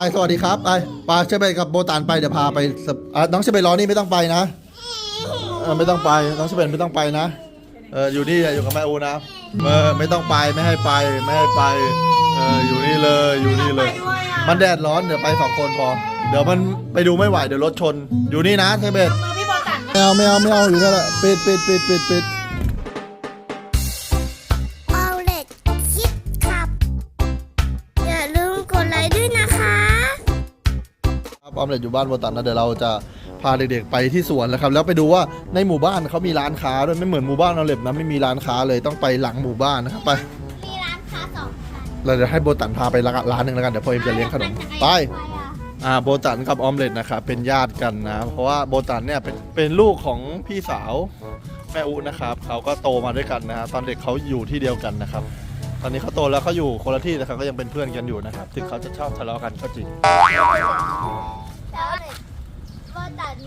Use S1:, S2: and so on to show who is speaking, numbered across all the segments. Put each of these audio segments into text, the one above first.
S1: ไปสวัสดีครับไปปาเชเบตกับโบตานไปเดี๋ยวพาไปสเอ่อน้องเชเบตรอนี่ไม่ต้องไปนะเออไม่ต้องไปน้องเชเบตไม่ต้องไปนะเอออยู่นี่อยู่กับแม่อูนะเออไม่ต้องไปไม่ให้ไปไม่ให้ไปเอออยู่นี่เลยอยู่นี่เลย มันแดดร้อนเดี๋ยวไปสองคนพอเดี๋ยวมันไปดูไม่ไหวเดี๋ยวรถชน อยู่นี่นะเชเบต
S2: มือพี่บอลตัด
S1: ไม่เอาไม่เอาไม่เอาอยู่นั่นแหละปิดปิดปิดปิดปิด
S3: ค
S1: รับออมเล็ตอยู่บ้านโบตันนะเดี๋ยวเราจะพาเด็กๆไปที่สวนแล้วครับ แล้วไปดูว่าในหมู่บ้านเขามีร้านค้าด้วยไม่เหมือนหมู่บ้านออมเล็ตนะไม่มีร้านค้าเลยต้องไปหลังหมู่บ้านนะครับไป
S3: มีร้านค้าสองชั้น
S1: เราจะให้โบตันพาไปร้านร้านหนึ่งแล้วกันเดี๋ยวพ่อเอ็มจะเลี้ยงขนมไปอ่าโบตันกับออมเล็ตนะครับเป็นญาติกันนะ เพราะว่าโบตันเนี่ยเป็นเป็นลูกของพี่สาวแม่อุนะครับเขาก็โตมาด้วยกันนะฮะตอนเด็กเขาอยู่ที่เดียวกันนะครับ ตอนนี้เขาโตแล้วเขาอยู่คนละที่แต่เขาก็ยังเป็นเพื่อนกันอยู่นะครับ ถึงเขาจะชอบทะเลาะกันก็จริง
S3: แล้วเลยโบ ตัน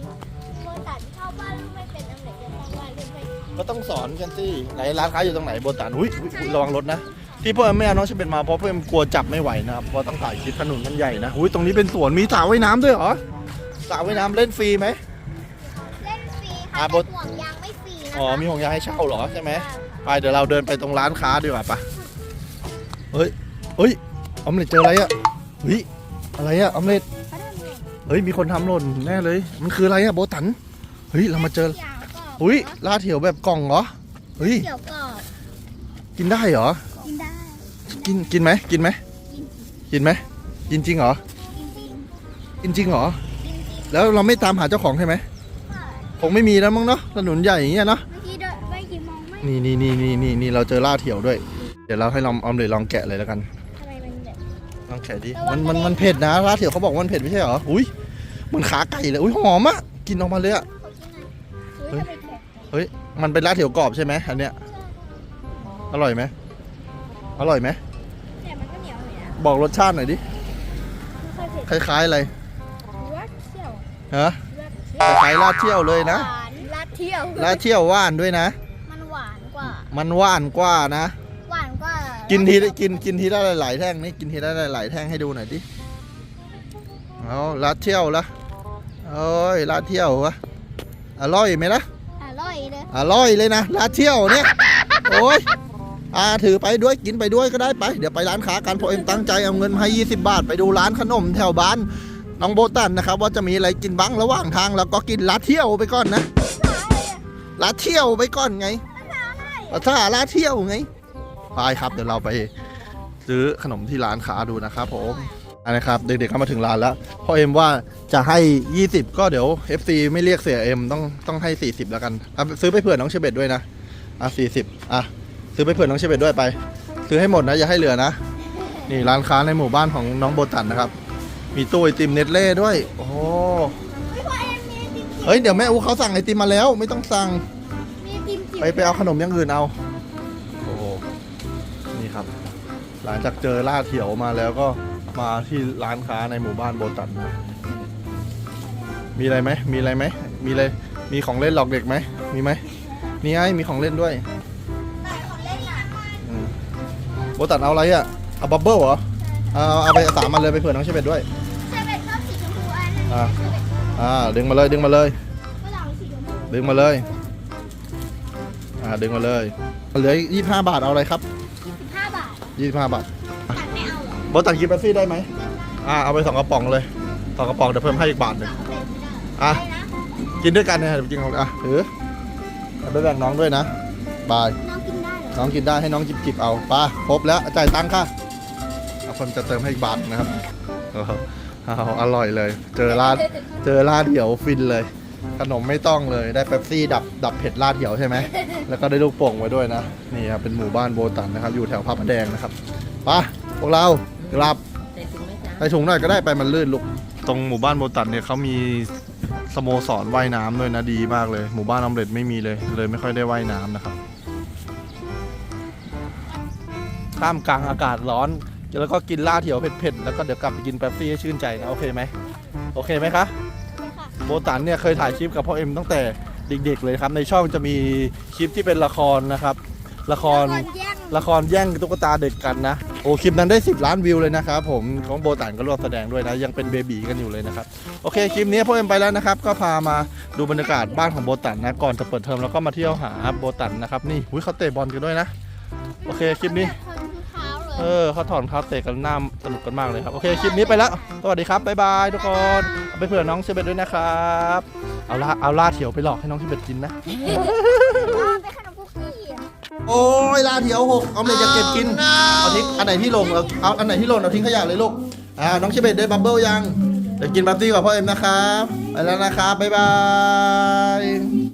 S3: โบตันเข้าบ้านไม่เป็นอันไหนจะเข้าบ้านไม่เป็น
S1: ก็ต้องสอนกันสิไหนร้านค้าอยู่ตรงไหนโบตันอุ้ยอุ๊ยอุ๊ยระวังรถนะ ที่พ่อแม่เอาน้องเชเบนมาเพราะเพื่อนกลัวจับไม่ไหวนะครับเพราะต้องถ่ายคลิปถนนมันใหญ่นะอุ้ยตรงนี้เป็นสวนมีสระว่ายน้ำด้วยเหรอสระว่ายน้ำเล่นฟรีไหม
S3: เล่นฟรี
S1: อะ
S3: ค่ะ
S1: โบ
S3: แต่ห่วงยางไม่ฟรีนะคะ
S1: อ๋อมีห่วงยางให้เช่าเหรอใช่ไหม ไปเดี๋ยวเราเดินไปตรงร้านค้าดีกว่าปะเฮ้ยเฮ้ยออมเล็ตเจออะไรอะเฮ้ยอะไรอะออมเล็ต
S3: เขาทำไง
S1: เฮ้ยมีคนทำหล่นแน่เลย มันคืออะไรอะโบตันเฮ้ยเรามาเจอ
S3: เกี่ยวกรอบ
S1: อุ้ยลาดเถียวแบบกล่องเหรอเฮ้ย
S3: เกี่ยวกรอบ
S1: กินได้เหรอ
S3: กินได้
S1: กินกินไหมกินไหม
S3: กิน
S1: กินไหมกินจริงเหรอ
S3: จริง
S1: กินจริงเหรอ
S3: ๆจริง
S1: แล้วเราไม่ตามหาเจ้าของใช่ไหม
S3: ๆค่ะ
S1: คงไม่มีแล้วมั้งเนาะถนนใหญ่อย่างเงี้ยเนาะ
S3: เมื่อกี้เดินไม่กี่มองไม่
S1: นี่นี่นี่นี่นี่นี่เราเจอล่าเถียวด้วย เดี๋ยวเราให้ลองออมเลยลองแกะเลยแล้วกัน ลองแกะดิ
S3: ระวั
S1: มัน
S3: ง
S1: มัน
S3: กระเด็น
S1: มันเผ็ดนะล่าเถียวเขาบอกว่ามันเผ็ดไม่ใช่เหรออุ้ยเหมันขาไก่เลยอุ้ยหอมอะกินออกมาเลยอะ
S3: ขอกินหน่อยอุ้ยทำไมแข็ง
S1: เฮ้ยมันเป็นล่าเถียวกรอบใช่ไหมอันเนี้ยอร่อยไหมอร่อยไหม
S3: แต่มันก็เหนียวอยู่นะ
S1: บอกรสชาติหน่อยดิ
S3: ไม่ค่อยเผ็ด
S1: คล้ายๆอะไร
S3: รัดเที่ยว
S1: ฮะ
S3: รัดเที่ยว
S1: คล้ายๆลาดเที่ยวเลยนะ
S3: หวานรัดเที่ยว
S1: ลาดเที่ยวหวานด้วยนะ
S3: มันหวานกว่า
S1: มันหวานกว่านะ
S3: หวาน กว่า
S1: กิ
S3: กิ
S1: นทีได้กินกินทีได้หลายๆแท่งนี่กินทีได้หลายๆแท่งให้ดูหน่อยดิเอาลาดเที่ยวละโอ้ยลาดเที่ยววะอร่อยไหมล่ะ
S3: อร่อยเลย
S1: อร่อยเลยนะลาดเที่ยวเนี่ยโอ้ยอาถือไปด้วยกินไปด้วยก็ได้ไป เดี๋ยวไปร้านค้ากันเพราะเอ็มตั้งใจเอาเงินมาให้20 บาท ไปดูร้านขนมแถวบ้านน้องโบตันนะครับ ว่าจะมีอะไรกินบ้างระหว่างทางแล้วก็กินลาดเที่ยวไปก่อนนะลาดเที่ยวไปก่อนไงภาษาลาดเที่ยวไง ไปครับ เดี๋ยวเราไปซื้อขนมที่ร้านค้าดูนะครับผมอันนะครับเด็กๆก็มาถึงร้านแล้วพ่อเอ็มว่าจะให้ 20 ก็เดี๋ยว FC ไม่เรียกเสียเอ็มต้องต้องให้ 40 แล้วกันอะซื้อไปเผื่อน้องเชเบตด้วยนะอะ40อะซื้อไปเผื่อน้องเชเบตด้วยไป ซื้อให้หมดนะอย่าให้เหลือนะ นี่ร้านค้าในหมู่บ้านของน้องโบตันนะครับ มีตู้ไอติมเนตเล่ด้วย โอ้โห
S3: ไม่พอเอ็มมีไอติม
S1: เฮ้ยเดี๋ยวแม่อูเขาสั่งไอติมมาแล้ว ไม่ต้องสั่ง
S3: มีไอติมจิ๋ว
S1: ไปไปเอาขนมอย่างอื่นเอา หลังจากเจอล่าเถียวมาแล้วก็มาที่ร้านค้าในหมู่บ้านโบตันนะมีอะไรไหมมีอะไรไหมมีอะไรมีของเล่นหลอกเด็กไหมมีไหมนี่ไงมีของเล่นด้วย
S3: ไหนของเล่นอะ
S1: อืมโบตันเอาอะไรอะเอาบับเบิ้ลเหรอเอาเอาไปสามมันเลยไปเผื่อน้องเชเบตด้วย
S3: เชเบตชอบสีชมพูอันนั้น
S1: อ่า
S3: เชเบตชอบ
S1: อ่าดึงมาเลยดึงมาเลย
S3: ฝรั่งสีชมพู
S1: ดึงมาเลย อ่าดึงมาเลยเหลือยี่ห้าบาทเอาอะไรครับ
S3: สิบห้า บาท
S1: ยี่ห้าบาท
S3: ฉันไม่เอาหรอก
S1: โบตันกินเป๊ปซี่ได้ไหมอ่าเอาไปสองกระป๋องเลยสองกระป๋องเดี๋ยวเพิ่มให้อีกบาทหนึ่ง
S3: เอาเลยไม่ได้
S1: อะ
S3: ได้นะ
S1: กินด้วยกันเนี่ยเดี๋ยวกินของอะถือเอาไปแบ่งน้องด้วยนะบาย
S3: น้องกินได้เหรอ
S1: น้องกินได้ให้น้องจิบจิบๆเอาไป้าครบแล้วจ่ายตังค์ค่ะเอาคนจะเติมให้อีกบาทนะครับโอ้โหเอาอร่อยเลย เจอร้านเจอร้านเหี่ยวฟินเลย ขนมไม่ต้องเลยได้เป๊ปซี่ดับดับเผ็ดลาดเหี่ยวใช่ไหมแล้วก็ได้ลูกโป่งไว้ด้วยนะนี่ครับเป็นหมู่บ้านโบตันนะครับอยู่แถวพระประแดงนะครับไปพวกเรากลับ
S2: ใส่ถุงไหมจ๊ะ
S1: ใส่ถุงหน่อยก็ได้ไปมันลื่นลูกตรงหมู่บ้านโบตันเนี่ยเขามีสโมสรว่ายน้ำด้วยนะดีมากเลย หมู่บ้านออมเล็ตไม่มีเลย เลยไม่ค่อยได้ว่ายน้ำนะครับท่ามกลางอากาศร้อน แล้วก็กินล่าเถียวเผ็ดๆแล้วก็เดี๋ยวกลับไปกินแป๊บซี่ให้ชื่นใจนะโอเคไหมโอเคไหมคะ โบตันเนี่ยเคยถ่ายคลิปกับพ่อเอ็มตั้งแต่เด็กๆเลยครับในช่องจะมีคลิปที่เป็นละครนะครับ ละคร
S3: คนแย่ง
S1: ละครแย่งตุ๊กตาเด็กกันนะโอ้คลิปนั้นได้ 10 ล้านวิวเลยนะครับผมของโบตันก็ร่วมแสดงด้วยนะยังเป็นเบบีกันอยู่เลยนะครับโอเคคลิปนี้พ่อเอ็มไปแล้วนะครับ ก็พามาดูบรรยากาศบ้านของโบตันนะก่อนจะเปิดเทอมแล้วก็มาเที่ยวหาโบตันนะครับนี่หุ้ยเขาเตะบอลกันด้วยนะ โอเคคลิปนี้ เออเขาถอนเขาเตะกันหน้าสนุกกันมากเลยครับ โอเคคลิปนี้ไปแล้ว สวัสดีครับบ๊ายบายทุกคนเอา ไปเผื่อน้องเชเบตด้วยนะครับ เอาล่าเอาล่าเถียวไปหลอกให้น้องเชเบตกินนะ
S3: เป็นขนมคุกกี้อะ
S1: โอ้ยลาเถียวหกเอาเลยจะเก็บกินเอาทิ้งอันไหนที่ลงเอาเอาอันไหนที่หล่นเอาทิ้งขยะเลยลูกอ่าน้องเชเบตได้บับเบิ้ลยังเดี๋ยวกินบับตี้กับพ่อเอ็มนะครับไปแล้วนะครับบ๊ายบาย